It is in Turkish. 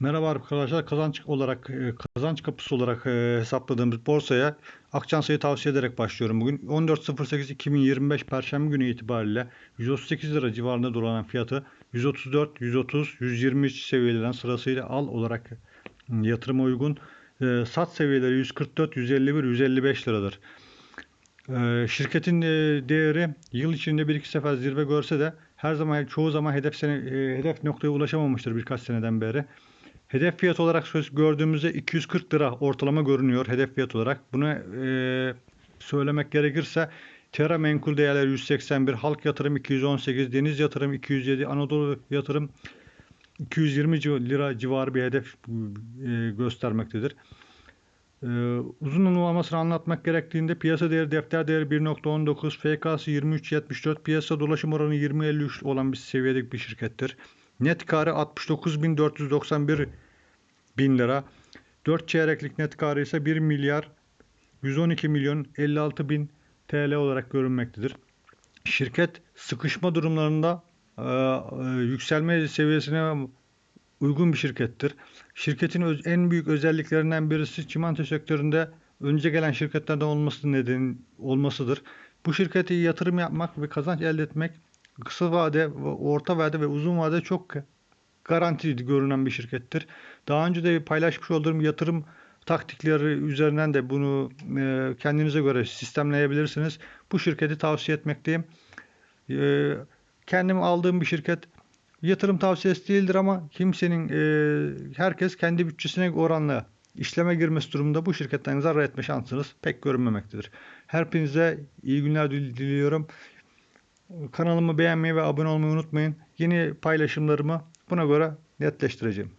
Merhaba arkadaşlar. Kazanç olarak e, kazanç kapısı olarak e, hesapladığımız borsaya Akçansa'yı tavsiye ederek başlıyorum bugün. 14.08.2025 Perşembe günü itibariyle 138 lira civarında dolanan fiyatı 134, 130, 123 seviyelerin sırasıyla al olarak yatırıma uygun. E, Sat seviyeleri 144, 151, 155 liradır. Şirketin değeri yıl içinde bir iki sefer zirve görse de her zaman çoğu zaman hedef sene, hedef noktaya ulaşamamıştır birkaç seneden beri. Hedef fiyat olarak söz gördüğümüzde 240 lira ortalama görünüyor hedef fiyat olarak. Bunu e, söylemek gerekirse Terra Menkul Değerler 181, Halk Yatırım 218, Deniz Yatırım 207, Anadolu Yatırım 220 civ- lira civarı bir hedef e, göstermektedir. E, uzun uygulamasını anlatmak gerektiğinde piyasa değeri defter değeri 1.19, FK'sı 23.74, piyasa dolaşım oranı 20.53 olan bir seviyedeki bir şirkettir. Net karı 69.491 bin lira. 4 çeyreklik net karı ise 1 milyar 112 milyon 56 bin TL olarak görünmektedir. Şirket sıkışma durumlarında e, e, yükselme seviyesine uygun bir şirkettir. Şirketin öz- en büyük özelliklerinden birisi çimento sektöründe önce gelen şirketlerden olması neden olmasıdır. Bu şirkete yatırım yapmak ve kazanç elde etmek kısa vade, orta vade ve uzun vade çok garantili görünen bir şirkettir. Daha önce de paylaşmış olduğum yatırım taktikleri üzerinden de bunu e, kendinize göre sistemleyebilirsiniz. Bu şirketi tavsiye etmekteyim. E, kendim aldığım bir şirket yatırım tavsiyesi değildir ama kimsenin e, herkes kendi bütçesine oranla işleme girmesi durumunda bu şirketten zarar etme şansınız pek görünmemektedir. Hepinize iyi günler dil- diliyorum. Kanalımı beğenmeyi ve abone olmayı unutmayın. Yeni paylaşımlarımı buna göre netleştireceğim.